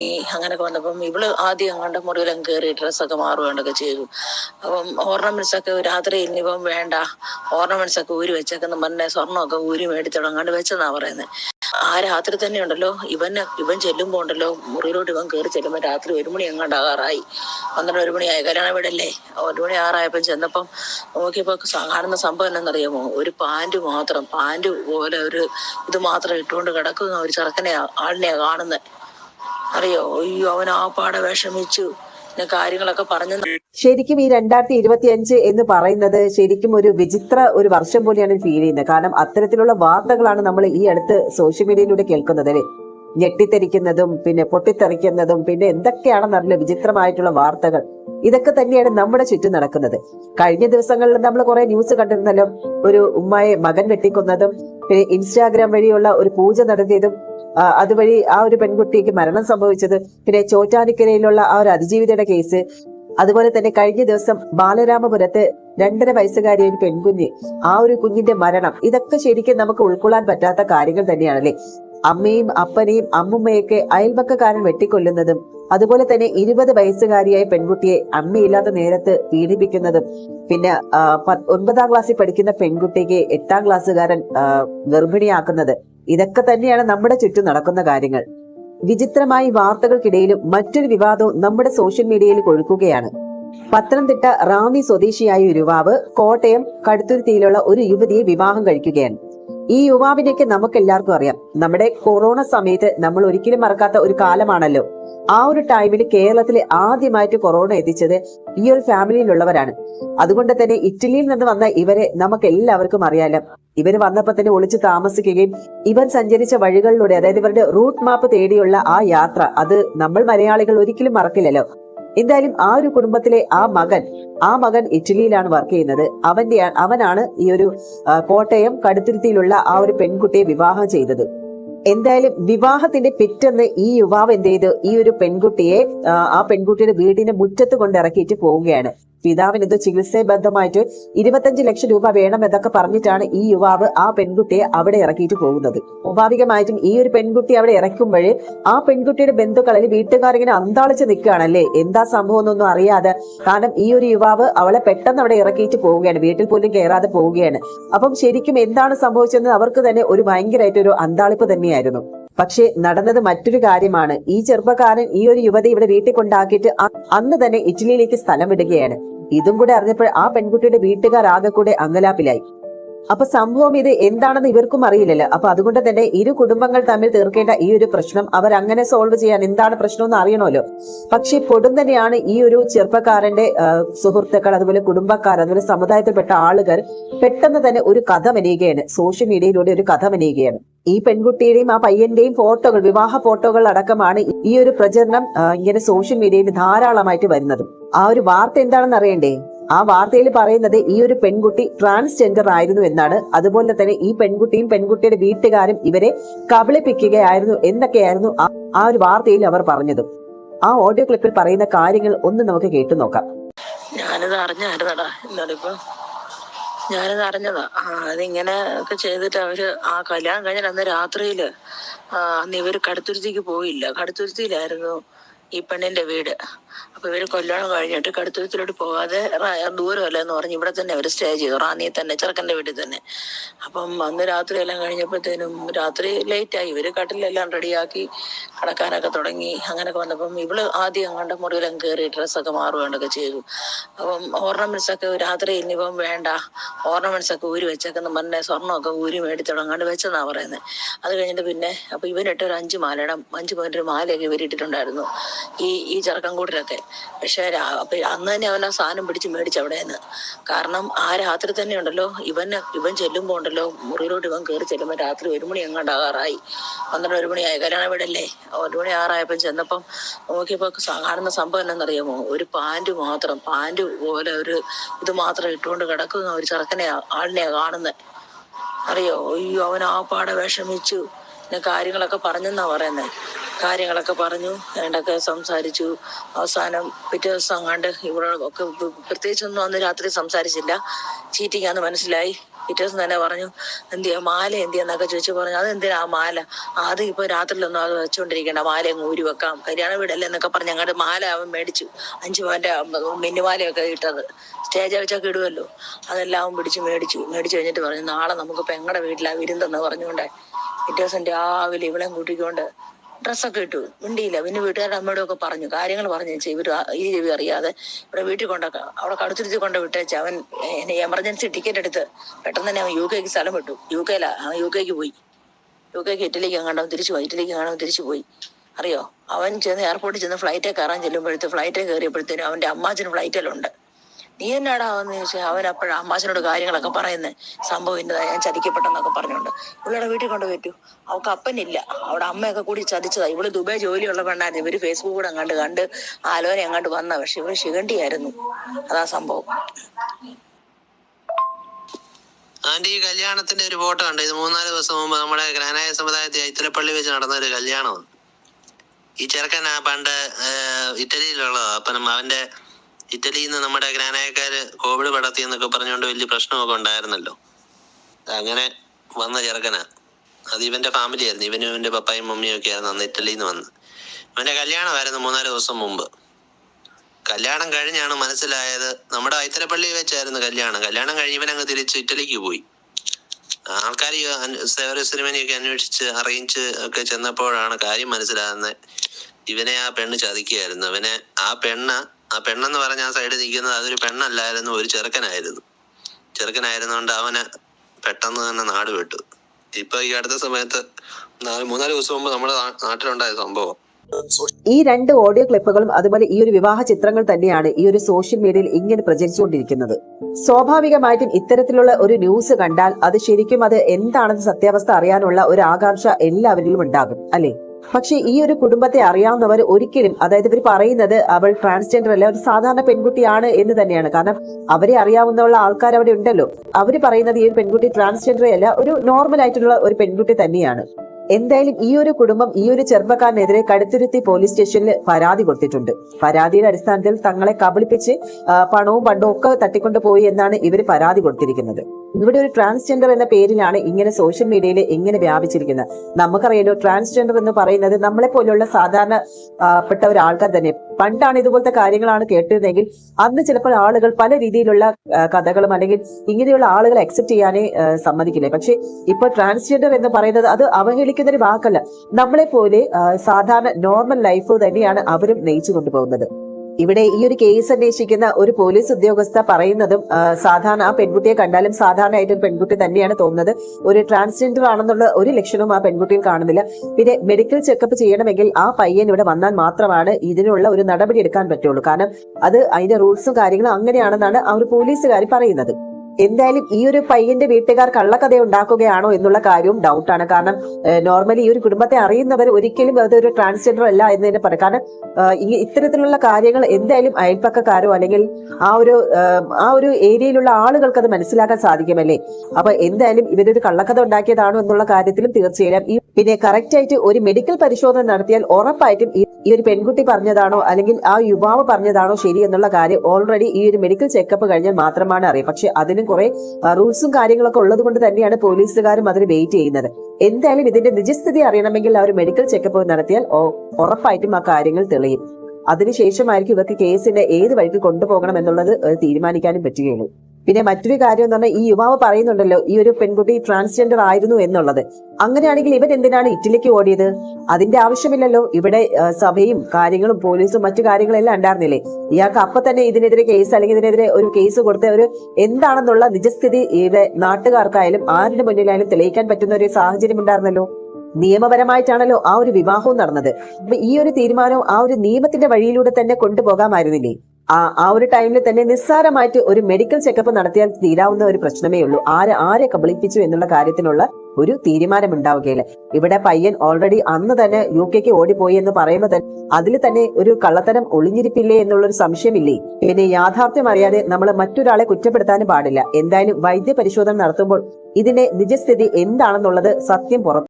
ഈ അങ്ങനെയൊക്കെ വന്നപ്പം ഇവൾ ആദ്യം അങ്ങോട്ട് മുറിയിലും കയറി ഡ്രസ്സൊക്കെ മാറുകയൊക്കെ ചെയ്തു. അപ്പം ഓർണമെന്റ്സ് ഒക്കെ രാത്രി ഇനിയിപ്പം വേണ്ട ഓർണമെന്റ്സ് ഒക്കെ ഊരി വെച്ചേക്കെന്ന് പറഞ്ഞ സ്വർണമൊക്കെ ഊരി മേടിച്ചോടങ്ങാണ്ട് വെച്ചെന്നാ പറയുന്നത് ആ രാത്രി തന്നെ ഉണ്ടല്ലോ ഇവന് ഇവൻ ചെല്ലുമ്പോ ഉണ്ടല്ലോ മുറിയിലോട്ട് ഇവൻ കയറി ചെല്ലുമ്പോ രാത്രി ഒരു മണി എങ്ങാണ്ടാകാറായി പന്ത്രണ്ട് ഒരു മണിയായി കല്യാണ വീടല്ലേ? ഒരു മണി ആറായപ്പം ചെന്നപ്പം നോക്കിയപ്പോ കാണുന്ന സംഭവം എന്നറിയാമോ ഒരു പാന്റ് മാത്രം പാന്റ് പോലെ ഒരു ഇത് മാത്രം ഇട്ടുകൊണ്ട് കിടക്കുന്ന ഒരു ചെറുക്കനെയാ ആളിനെയാ കാണുന്നത് അറിയോ? അയ്യോ അവൻ ആ പാടെ വിഷമിച്ചു കാര്യങ്ങളൊക്കെ പറഞ്ഞു ശരിക്കും ഈ രണ്ടായിരത്തി ഇരുപത്തി അഞ്ച് എന്ന് പറയുന്നത് ശരിക്കും ഒരു വിചിത്ര ഒരു വർഷം പോലെയാണ് ഫീൽ ചെയ്യുന്നത്. കാരണം അത്തരത്തിലുള്ള വാർത്തകളാണ് നമ്മൾ ഈ അടുത്ത് സോഷ്യൽ മീഡിയയിലൂടെ കേൾക്കുന്നത് അല്ലെ? ഞെട്ടിത്തെറിക്കുന്നതും പിന്നെ പൊട്ടിത്തെറിക്കുന്നതും പിന്നെ എന്തൊക്കെയാണെന്നറിയില്ല വിചിത്രമായിട്ടുള്ള വാർത്തകൾ. ഇതൊക്കെ തന്നെയാണ് നമ്മുടെ ചുറ്റും നടക്കുന്നത്. കഴിഞ്ഞ ദിവസങ്ങളിൽ നമ്മൾ കുറെ ന്യൂസ് കണ്ടിരുന്നല്ലോ. ഒരു ഉമ്മയെ മകൻ വെട്ടിക്കൊന്നതും പിന്നെ ഇൻസ്റ്റാഗ്രാം വഴിയുള്ള ഒരു പൂജ നടത്തിയതും അതുവഴി ആ ഒരു പെൺകുട്ടിക്ക് മരണം സംഭവിച്ചത് പിന്നെ ചോറ്റാനിക്കരയിലുള്ള ആ ഒരു അതിജീവിതയുടെ കേസ്. അതുപോലെ തന്നെ കഴിഞ്ഞ ദിവസം ബാലരാമപുരത്ത് രണ്ടര വയസ്സുകാരി ഒരു പെൺകുഞ്ഞ് ആ ഒരു കുഞ്ഞിന്റെ മരണം ഇതൊക്കെ ശരിക്കും നമുക്ക് ഉൾക്കൊള്ളാൻ പറ്റാത്ത കാര്യങ്ങൾ തന്നെയാണല്ലേ? അമ്മയും അപ്പനെയും അമ്മുമ്മയൊക്കെ അയൽപക്കക്കാരൻ വെട്ടിക്കൊല്ലുന്നതും അതുപോലെ തന്നെ ഇരുപത് വയസ്സുകാരിയായ പെൺകുട്ടിയെ അമ്മയില്ലാത്ത നേരത്ത് പീഡിപ്പിക്കുന്നതും പിന്നെ ഒൻപതാം ക്ലാസ്സിൽ പഠിക്കുന്ന പെൺകുട്ടിക്ക് എട്ടാം ക്ലാസ്സുകാരൻ ഗർഭിണിയാക്കുന്നത് ഇതൊക്കെ തന്നെയാണ് നമ്മുടെ ചുറ്റും നടക്കുന്ന കാര്യങ്ങൾ. വിചിത്രമായി വാർത്തകൾക്കിടയിലും മറ്റൊരു വിവാദവും നമ്മുടെ സോഷ്യൽ മീഡിയയിൽ കൊഴുക്കുകയാണ്. പത്തനംതിട്ട റാന്നി സ്വദേശിയായ ഒരു യുവാവ് കോട്ടയം കടുത്തുരുത്തിയിലുള്ള ഒരു യുവതിയെ വിവാഹം കഴിക്കുകയാണ്. ഈ യുവാവിനെയൊക്കെ നമുക്ക് എല്ലാവർക്കും അറിയാം. നമ്മുടെ കൊറോണ സമയത്ത് നമ്മൾ ഒരിക്കലും മറക്കാത്ത ഒരു കാലമാണല്ലോ. ആ ഒരു ടൈമിൽ കേരളത്തിൽ ആദ്യമായിട്ട് കൊറോണ എത്തിച്ചത് ഈ ഒരു ഫാമിലിയിലുള്ളവരാണ് അതുകൊണ്ട് തന്നെ ഇറ്റലിയിൽ നിന്ന് വന്ന ഇവരെ നമുക്ക് എല്ലാവർക്കും അറിയാലോ. ഇവർ വന്നപ്പോൾ തന്നെ ഒളിച്ച് താമസിക്കുകയും ഇവൻ സഞ്ചരിച്ച വഴികളിലൂടെ അതായത് ഇവരുടെ റൂട്ട് മാപ്പ് തേടിയുള്ള ആ യാത്ര അത് നമ്മൾ മലയാളികൾ ഒരിക്കലും മറക്കില്ലല്ലോ. എന്തായാലും ആ ഒരു കുടുംബത്തിലെ ആ മകൻ ആ മകൻ ഇറ്റലിയിലാണ് വർക്ക് ചെയ്യുന്നത്. അവന്റെ അവനാണ് ഈ ഒരു കോട്ടയം കടുത്തുരുത്തിയിലുള്ള ആ ഒരു പെൺകുട്ടിയെ വിവാഹം ചെയ്തത്. എന്തായാലും വിവാഹത്തിന്റെ പിറ്റെന്ന് ഈ യുവാവ് എന്ത് ചെയ്തു? ഈ ഒരു പെൺകുട്ടിയെ ആ പെൺകുട്ടിയുടെ വീടിന്റെ മുറ്റത്ത് കൊണ്ടിറക്കിയിട്ട് പോവുകയാണ്. പിതാവിന് ഇത് ചികിത്സാബദ്ധമായിട്ട് ഇരുപത്തഞ്ച് ലക്ഷം രൂപ വേണം എന്നൊക്കെ പറഞ്ഞിട്ടാണ് ഈ യുവാവ് ആ പെൺകുട്ടിയെ അവിടെ ഇറക്കിയിട്ട് പോകുന്നത്. സ്വാഭാവികമായിട്ടും ഈ ഒരു പെൺകുട്ടി അവിടെ ഇറക്കുമ്പോഴേ ആ പെൺകുട്ടിയുടെ ബന്ധുക്കളിൽ വീട്ടുകാരിങ്ങനെ അന്താളിച്ച് നിൽക്കുകയാണല്ലേ? എന്താ സംഭവം എന്നൊന്നും അറിയാതെ കാരണം ഈ ഒരു യുവാവ് അവളെ പെട്ടെന്ന് അവിടെ ഇറക്കിയിട്ട് പോവുകയാണ്. വീട്ടിൽ പോലും കയറാതെ പോവുകയാണ്. അപ്പം ശരിക്കും എന്താണ് സംഭവിച്ചതെന്ന് അവർക്ക് തന്നെ ഒരു ഭയങ്കരമായിട്ട് ഒരു അന്താളിപ്പ് തന്നെയായിരുന്നു. പക്ഷേ നടന്നത് മറ്റൊരു കാര്യമാണ്. ഈ ചെറുപ്പക്കാരൻ ഈ ഒരു യുവതി ഇവിടെ വീട്ടിൽ കൊണ്ടാക്കിയിട്ട് അന്ന് തന്നെ ഇറ്റലിയിലേക്ക് സ്ഥലം വിടുകയാണ്. ഇതും കൂടെ അറിഞ്ഞപ്പോൾ ആ പെൺകുട്ടിയുടെ വീട്ടുകാർ ആകെ കൂടെ അങ്കലാപ്പിലായി. അപ്പൊ സംഭവം ഇത് എന്താണെന്ന് ഇവർക്കും അറിയില്ലല്ലോ. അപ്പൊ അതുകൊണ്ട് തന്നെ ഇരു കുടുംബങ്ങൾ തമ്മിൽ തീർക്കേണ്ട ഈ ഒരു പ്രശ്നം അവർ അങ്ങനെ സോൾവ് ചെയ്യാൻ എന്താണ് പ്രശ്നം എന്ന് അറിയണമല്ലോ. പക്ഷെ പൊടും തന്നെയാണ് ഈ ഒരു ചെറുപ്പക്കാരന്റെ സുഹൃത്തുക്കൾ അതുപോലെ കുടുംബക്കാർ അതുപോലെ സമുദായത്തിൽപ്പെട്ട ആളുകൾ പെട്ടെന്ന് തന്നെ ഒരു കഥ മെനയുകയാണ്. സോഷ്യൽ മീഡിയയിലൂടെ ഒരു കഥ മെനയുകയാണ്. ഈ പെൺകുട്ടിയുടെയും ആ പയ്യന്റെയും ഫോട്ടോകൾ വിവാഹ ഫോട്ടോകൾ അടക്കമാണ് ഈ ഒരു പ്രചരണം ഇങ്ങനെ സോഷ്യൽ മീഡിയയിൽ ധാരാളമായിട്ട് വരുന്നത്. ആ ഒരു വാർത്ത എന്താണെന്ന് അറിയണ്ടേ? ആ വാർത്തയിൽ പറയുന്നത് ഈ ഒരു പെൺകുട്ടി ട്രാൻസ്ജെൻഡർ ആയിരുന്നു എന്നാണ്. അതുപോലെ തന്നെ ഈ പെൺകുട്ടിയും പെൺകുട്ടിയുടെ വീട്ടുകാരും ഇവരെ കബളിപ്പിക്കുകയായിരുന്നു എന്നൊക്കെയായിരുന്നു ആ- ഒരു വാർത്തയിൽ അവർ പറഞ്ഞത്. ആ ഓഡിയോ ക്ലിപ്പിൽ പറയുന്ന കാര്യങ്ങൾ ഒന്ന് നമുക്ക് കേട്ടു നോക്കാം. ഞാനിത് അറിഞ്ഞായിരുന്നടാ ഇന്നലിപ്പോ ഞാനിത് അറിഞ്ഞതാ. അതിങ്ങനെ ഒക്കെ ചെയ്തിട്ട് അവർ ആ കല്യാണം കഴിഞ്ഞ അന്ന് രാത്രിയിൽ അന്ന് ഇവർ കടുത്തുരുത്തിക്ക് പോയില്ല. കടുത്തുരുത്തിയിലായിരുന്നു ഈ പെണ്ണിന്റെ വീട്. അപ്പൊ ഇവർ കല്യാണം കഴിഞ്ഞിട്ട് കടുത്തുരുത്തിലോട്ട് പോകാതെ ദൂരമല്ല എന്ന് പറഞ്ഞ് ഇവിടെ തന്നെ അവർ സ്റ്റേ ചെയ്തു. റാന്നിയിൽ തന്നെ ചെറുക്കന്റെ വീട്ടിൽ തന്നെ. അപ്പം അന്ന് രാത്രി എല്ലാം കഴിഞ്ഞപ്പോഴത്തേനും രാത്രി ലേറ്റ് ആയി. ഇവർ കട്ടിലെല്ലാം റെഡിയാക്കി കടക്കാനൊക്കെ തുടങ്ങി. അങ്ങനെയൊക്കെ വന്നപ്പം ഇവൾ ആദ്യം അങ്ങോട്ട് മുറിയിലും കയറി ഡ്രസ്സൊക്കെ മാറുകയൊക്കെ ചെയ്തു. അപ്പം ഓർണമെന്റ്സ് ഒക്കെ രാത്രി ഇനിയിപ്പം വേണ്ട. ഓർണമെന്റ്സ് ഒക്കെ ഊരി വെച്ചേക്കെന്ന് പറഞ്ഞ സ്വർണമൊക്കെ ഊരി മേടിച്ചോടങ്ങാണ്ട് വെച്ചെന്നാ പറയുന്നത് അത് കഴിഞ്ഞിട്ട് പിന്നെ അപ്പൊ ഇവനിട്ട് ഒരു അഞ്ച് മാലയുടെ അഞ്ച് പോയിന്റ് ഒരു മാലയൊക്കെ ഇവരിട്ടിട്ടുണ്ടായിരുന്നു. ഈ ഈ ചെറുക്കൻ കൂട്ടരൊക്കെ പക്ഷെ അന്ന് തന്നെ അവൻ ആ സാധനം പിടിച്ച് മേടിച്ചു അവിടെ നിന്ന് കാരണം ആ രാത്രി തന്നെ ഉണ്ടല്ലോ ഇവൻ ഇവൻ ചെല്ലുമ്പോ ഉണ്ടല്ലോ മുറിയിലോട്ട് ഇവൻ കയറി ചെല്ലുമ്പോ രാത്രി ഒരു മണി എങ്ങാണ്ട് ആറായി പന്ത്രണ്ട് ഒരു മണിയായി. കല്യാണ വീടല്ലേ? ഒരു മണി ആറായപ്പം ചെന്നപ്പം നോക്കിയപ്പോ കാണുന്ന സംഭവം എന്നറിയാമോ ഒരു പാന്റ് മാത്രം പാന്റ് പോലെ ഒരു ഇത് മാത്രം ഇട്ടുകൊണ്ട് കിടക്കുന്ന ഒരു ചെറുക്കനെ ആളിനെയാ കാണുന്നത് അറിയോ? അയ്യോ അവൻ ആ പാടെ വിഷമിച്ചു. പിന്നെ കാര്യങ്ങളൊക്കെ പറഞ്ഞെന്നാ പറയുന്നത് കാര്യങ്ങളൊക്കെ പറഞ്ഞു വേണ്ടൊക്കെ സംസാരിച്ചു. അവസാനം പിറ്റേ ദിവസം അങ്ങാണ്ട് ഇവിടെ ഒക്കെ പ്രത്യേകിച്ചൊന്നും അന്ന് രാത്രി സംസാരിച്ചില്ല. ചീറ്റിക്കാന്ന് മനസ്സിലായി. പിറ്റേ ദിവസം തന്നെ പറഞ്ഞു എന്തിയാ മാല എന്തിയാന്നൊക്കെ ചോദിച്ചു പറഞ്ഞു. അതെന്തിനാ ആ മാല? അത് ഇപ്പൊ രാത്രിയിലൊന്നും അത് വെച്ചോണ്ടിരിക്കണ്ട. മാല അങ്ങ് ഊരി വെക്കാം. കല്യാണ വീടല്ലേ എന്നൊക്കെ പറഞ്ഞ് ഞങ്ങളുടെ മാല അവൻ മേടിച്ചു. അഞ്ചു പവന്റെ മിന്നുമാലയൊക്കെ ഇട്ടത്. സ്റ്റേജ് വെച്ചൊക്കെ ഇടുമല്ലോ അതെല്ലാം പിടിച്ച് മേടിച്ചു. മേടിച്ചു കഴിഞ്ഞിട്ട് പറഞ്ഞു നാളെ നമുക്ക് പെങ്ങടെ വീട്ടിലാ വിരുന്നെന്ന് പറഞ്ഞുകൊണ്ട്. പിറ്റേ ദിവസം രാവിലെ ഇവളെയും കൂട്ടിക്കൊണ്ട് ഡ്രസ്സൊക്കെ ഇട്ടു. മിണ്ടിയില്ല. പിന്നെ വീട്ടുകാരുടെ അമ്മയോടൊക്കെ പറഞ്ഞു. കാര്യങ്ങൾ പറഞ്ഞു. വെച്ചാൽ ഇവർ ഈ രവി അറിയാതെ ഇവിടെ വീട്ടിൽ കൊണ്ട അവിടെ കടുത്തിരുത്തി കൊണ്ട് വിട്ടേച്ച്. അവൻ എന്നെ എമർജൻസി ടിക്കറ്റ് എടുത്ത് പെട്ടെന്ന് തന്നെ അവൻ യു കെക്ക് സ്ഥലം വിട്ടു. യു കെയിലാ യു കെക്ക് പോയി. യു കെക്ക് ഇറ്റലിക്ക് കാണാൻ തിരിച്ചു പോയി. ഇറ്റലിക്ക് കാണാൻ തിരിച്ചു പോയി. അറിയോ? അവൻ ചെന്ന് എയർപോർട്ടിൽ ചെന്ന് ഫ്ലൈറ്റേ കയറാൻ ചെല്ലുമ്പോഴത്തെ ഫ്ലൈറ്റേ കയറിയപ്പോഴത്തേനും അവന്റെ അമ്മാച്ചന് ഫ്ലൈറ്റിലുണ്ട് നീ എന്നാടാ എന്ന് ചോദിച്ചാൽ അവൻ അപ്പോഴാ അമ്മാച്ചനോട് കാര്യങ്ങളൊക്കെ പറയുന്നത് സംഭവം ഇന്നതാ ഞാൻ ചതിക്കപ്പെട്ടെന്നൊക്കെ പറഞ്ഞുകൊണ്ട്. ഇവളുടെ വീട്ടിൽ കൊണ്ട് പറ്റൂ അവൾക്ക് അപ്പനില്ല. അവിടെ അമ്മയൊക്കെ കൂടി ചതിച്ചതാ. ഇവൾ ദുബൈ ജോലിയുള്ള പെണ്ണായിരുന്നു. ഇവർ ഫേസ്ബുക്ക് കൂടെ അങ്ങാണ്ട് കണ്ട് ആലോചന അങ്ങാണ്ട് വന്ന. പക്ഷെ ഇവർ ശിഖണ്ഡിയായിരുന്നു. അതാ സംഭവം. ആന്റി ഈ കല്യാണത്തിന്റെ ഒരു ഫോട്ടോ ഉണ്ട് ഇത് മൂന്നാൽ ദിവസം മുമ്പ് നമ്മുടെ ഗ്രാനായ സമുദായത്തിൽ ഐത്തലപ്പള്ളി വെച്ച് നടന്ന ഒരു കല്യാണമാണ്. ഈ ചെറുക്കൻ പണ്ട് ഇറ്റലിയിലുള്ളതാ. അപ്പം അവന്റെ ഇറ്റലിയിൽ നിന്ന് നമ്മുടെ ഗ്രാനായക്കാര് കോവിഡ് പടത്തി എന്നൊക്കെ പറഞ്ഞുകൊണ്ട് വലിയ പ്രശ്നമൊക്കെ ഉണ്ടായിരുന്നല്ലോ. അങ്ങനെ വന്ന ചെറുക്കനാ. അത് ഇവന്റെ ഫാമിലി ആയിരുന്നു. ഇവനും ഇവന്റെ പപ്പായും മമ്മിയും ഒക്കെ ആയിരുന്നു അന്ന് ഇറ്റലിയിൽ നിന്ന് വന്ന് ഇവന്റെ കല്യാണമായിരുന്നു മൂന്നാൽ ദിവസം മുമ്പ്. കല്യാണം കഴിഞ്ഞാണ് മനസ്സിലായത് നമ്മുടെ ഐത്തരപ്പള്ളിയിൽ വെച്ചായിരുന്നു കല്യാണം. കല്യാണം ഇവൻ അങ്ങ് തിരിച്ച് ഇറ്റലിക്ക് പോയി. ആൾക്കാർ സേവര സിനിമനെയൊക്കെ അന്വേഷിച്ച് അറിയിച്ച് ഒക്കെ ചെന്നപ്പോഴാണ് കാര്യം മനസ്സിലാകുന്നത്. ഇവനെ ആ പെണ്ണ് ചതിക്കുകയായിരുന്നു. അവനെ ആ പെണ്ണ് ആ പെണ്ണെന്ന് പറഞ്ഞ ആ സൈഡിൽ നിൽക്കുന്നത് അതൊരു പെണ്ണല്ലായിരുന്നു ഒരു ചെറുക്കനായിരുന്നു. ചെറുക്കനായിരുന്നോണ്ട് അവന് പെട്ടെന്ന് തന്നെ നാട് വിട്ടു. ഇപ്പൊ ഈ അടുത്ത സമയത്ത് നാല് മൂന്നാൽ ദിവസം മുമ്പ് നമ്മുടെ നാട്ടിലുണ്ടായ സംഭവം. ഈ രണ്ട് ഓഡിയോ ക്ലിപ്പുകളും അതുപോലെ ഈ ഒരു വിവാഹ ചിത്രങ്ങൾ തന്നെയാണ് ഈ ഒരു സോഷ്യൽ മീഡിയയിൽ ഇങ്ങനെ പ്രചരിച്ചുകൊണ്ടിരിക്കുന്നത്. സ്വാഭാവികമായിട്ടും ഇത്തരത്തിലുള്ള ഒരു ന്യൂസ് കണ്ടാൽ അത് ശരിക്കും അത് എന്താണെന്ന് സത്യാവസ്ഥ അറിയാനുള്ള ഒരു ആകാംക്ഷ എല്ലാവരിലും ഉണ്ടാകും അല്ലെ? പക്ഷെ ഈ ഒരു കുടുംബത്തെ അറിയാവുന്നവർ ഒരിക്കലും അതായത് ഇവർ പറയുന്നത് അവൾ ട്രാൻസ്ജെൻഡർ അല്ല ഒരു സാധാരണ പെൺകുട്ടിയാണ് എന്ന് തന്നെയാണ്. കാരണം അവരെ അറിയാവുന്ന ആൾക്കാർ അവിടെ ഉണ്ടല്ലോ. അവർ പറയുന്നത് ഈ ഒരു പെൺകുട്ടി ട്രാൻസ്ജെൻഡർ അല്ല ഒരു നോർമൽ ആയിട്ടുള്ള ഒരു പെൺകുട്ടി തന്നെയാണ്. എന്തായാലും ഈ ഒരു കുടുംബം ഈ ഒരു ചെറുപ്പക്കാരനെതിരെ കടുത്തുരുത്തി പോലീസ് സ്റ്റേഷനിൽ പരാതി കൊടുത്തിട്ടുണ്ട്. പരാതിയുടെ അടിസ്ഥാനത്തിൽ തങ്ങളെ കബളിപ്പിച്ച് പണവും പണ്ടവും ഒക്കെ തട്ടിക്കൊണ്ടു പോയി എന്നാണ് ഇവർ പരാതി കൊടുത്തിരിക്കുന്നത്. ഇവിടെ ഒരു ട്രാൻസ്ജെൻഡർ എന്ന പേരിലാണ് ഇങ്ങനെ സോഷ്യൽ മീഡിയയിൽ ഇങ്ങനെ വ്യാപിച്ചിരിക്കുന്നത്. നമുക്കറിയാലോ ട്രാൻസ്ജെൻഡർ എന്ന് പറയുന്നത് നമ്മളെ പോലെയുള്ള സാധാരണ ആ, പെട്ട ഒരാൾക്കാർ തന്നെ. പണ്ടാണ് ഇതുപോലത്തെ കാര്യങ്ങളാണ് കേട്ടിരുന്നെങ്കിൽ അന്ന് ചിലപ്പോൾ ആളുകൾ പല രീതിയിലുള്ള കഥകളും അല്ലെങ്കിൽ ഇങ്ങനെയുള്ള ആളുകളെ അക്സെപ്റ്റ് ചെയ്യാനേ സമ്മതിക്കില്ല. പക്ഷെ ഇപ്പൊ ട്രാൻസ്ജെൻഡർ എന്ന് പറയുന്നത് അത് അവഹേളിക്കുന്ന ഒരു വാക്കല്ല. നമ്മളെ പോലെ സാധാരണ നോർമൽ ലൈഫ് തന്നെയാണ് അവരും നയിച്ചു കൊണ്ടുപോകുന്നത് ഇവിടെ ഈ ഒരു കേസ് അന്വേഷിക്കുന്ന ഒരു പോലീസ് ഉദ്യോഗസ്ഥ പറയുന്നതും സാധാരണ ആ പെൺകുട്ടിയെ കണ്ടാലും സാധാരണയായിട്ട് ഒരു പെൺകുട്ടി തന്നെയാണ് തോന്നുന്നത്. ഒരു ട്രാൻസ്ജെൻഡർ ആണെന്നുള്ള ഒരു ലക്ഷണവും ആ പെൺകുട്ടിയിൽ കാണുന്നില്ല. പിന്നെ മെഡിക്കൽ ചെക്കപ്പ് ചെയ്യണമെങ്കിൽ ആ പയ്യൻ ഇവിടെ വന്നാൽ മാത്രമാണ് ഇതിനുള്ള ഒരു നടപടി എടുക്കാൻ പറ്റുള്ളൂ. കാരണം അത് അതിന്റെ റൂൾസും കാര്യങ്ങളും അങ്ങനെയാണെന്നാണ് ആ ഒരു പോലീസുകാർ പറയുന്നത്. എന്തായാലും ഈ ഒരു പയ്യന്റെ വീട്ടുകാർ കള്ളക്കഥ ഉണ്ടാക്കുകയാണോ എന്നുള്ള കാര്യവും ഡൗട്ടാണ് കാരണം നോർമലി ഈ ഒരു കുടുംബത്തെ അറിയുന്നവർ ഒരിക്കലും അതൊരു ട്രാൻസ്ജെൻഡർ അല്ല എന്ന് തന്നെ പറയാം. കാരണം ഇത്തരത്തിലുള്ള കാര്യങ്ങൾ എന്തായാലും അയൽപ്പക്കക്കാരോ അല്ലെങ്കിൽ ആ ഒരു ആ ഒരു ഏരിയയിലുള്ള ആളുകൾക്ക് അത് മനസ്സിലാക്കാൻ സാധിക്കുമല്ലേ? അപ്പൊ എന്തായാലും ഇവരൊരു കള്ളക്കഥ ഉണ്ടാക്കിയതാണോ എന്നുള്ള കാര്യത്തിലും തീർച്ചയായും പിന്നെ കറക്റ്റ് ആയിട്ട് ഒരു മെഡിക്കൽ പരിശോധന നടത്തിയാൽ ഉറപ്പായിട്ടും ഈ ഈ ഒരു പെൺകുട്ടി പറഞ്ഞതാണോ? അല്ലെങ്കിൽ ആ യുവാവ് പറഞ്ഞതാണോ ശരി എന്നുള്ള കാര്യം ഓൾറെഡി ഈ ഒരു മെഡിക്കൽ ചെക്കപ്പ് കഴിഞ്ഞാൽ മാത്രമാണ് അറിയാം പക്ഷെ അതിനും കുറെ റൂൾസും കാര്യങ്ങളൊക്കെ ഉള്ളത് കൊണ്ട് തന്നെയാണ് പോലീസുകാരും അതിന് വെയിറ്റ് ചെയ്യുന്നത്. എന്തായാലും ഇതിന്റെ നിജസ്ഥിതി അറിയണമെങ്കിൽ ആ ഒരു മെഡിക്കൽ ചെക്കപ്പ് നടത്തിയാൽ ഉറപ്പായിട്ടും ആ കാര്യങ്ങൾ തെളിയും. അതിനുശേഷമായിരിക്കും ഇവർക്ക് കേസിന്റെ ഏത് വഴിക്ക് കൊണ്ടുപോകണം എന്നുള്ളത് തീരുമാനിക്കാനും പറ്റുകയുള്ളൂ. പിന്നെ മറ്റൊരു കാര്യം എന്ന് പറഞ്ഞാൽ ഈ യുവാവ് പറയുന്നുണ്ടല്ലോ ഈ ഒരു പെൺകുട്ടി ട്രാൻസ്ജെൻഡർ ആയിരുന്നു എന്നുള്ളത്. അങ്ങനെയാണെങ്കിൽ ഇവൻ എന്തിനാണ് ഇറ്റലിക്ക് ഓടിയത്? അതിന്റെ ആവശ്യമില്ലല്ലോ. ഇവിടെ സഭയും കാര്യങ്ങളും പോലീസും മറ്റു കാര്യങ്ങളെല്ലാം ഉണ്ടായിരുന്നില്ലേ? ഇയാൾക്ക് അപ്പൊ തന്നെ ഇതിനെതിരെ കേസ് അല്ലെങ്കിൽ ഇതിനെതിരെ ഒരു കേസ് കൊടുത്ത ഒരു എന്താണെന്നുള്ള നിജസ്ഥിതി ഇവിടെ നാട്ടുകാർക്കായാലും ആരുടെ മുന്നിലായാലും തെളിയിക്കാൻ പറ്റുന്ന ഒരു സാഹചര്യം ഉണ്ടായിരുന്നല്ലോ. നിയമപരമായിട്ടാണല്ലോ ആ ഒരു വിവാഹവും നടന്നത്. അപ്പൊ ഈ ഒരു തീരുമാനം ആ ഒരു നിയമത്തിന്റെ വഴിയിലൂടെ തന്നെ കൊണ്ടുപോകാമായിരുന്നില്ലേ? ആ ഒരു ടൈമിൽ തന്നെ നിസ്സാരമായിട്ട് ഒരു മെഡിക്കൽ ചെക്കപ്പ് നടത്തിയാൽ തീരാവുന്ന ഒരു പ്രശ്നമേ ഉള്ളൂ. ആരെ ആരെ കബളിപ്പിച്ചു എന്നുള്ള കാര്യത്തിനുള്ള ഒരു തീരുമാനം ഉണ്ടാവുകയില്ല. ഇവിടെ പയ്യൻ ഓൾറെഡി അന്ന് തന്നെ യു കെക്ക് ഓടിപ്പോയി എന്ന് പറയുമ്പോൾ തന്നെ അതിൽ തന്നെ ഒരു കള്ളത്തരം ഒളിഞ്ഞിരിപ്പില്ലേ എന്നുള്ളൊരു സംശയമില്ലേ? പിന്നെ യാഥാർത്ഥ്യം അറിയാതെ നമ്മൾ മറ്റൊരാളെ കുറ്റപ്പെടുത്താനും പാടില്ല. എന്തായാലും വൈദ്യ പരിശോധന നടത്തുമ്പോൾ ഇതിന്റെ നിജസ്ഥിതി എന്താണെന്നുള്ളത് സത്യം പുറത്തു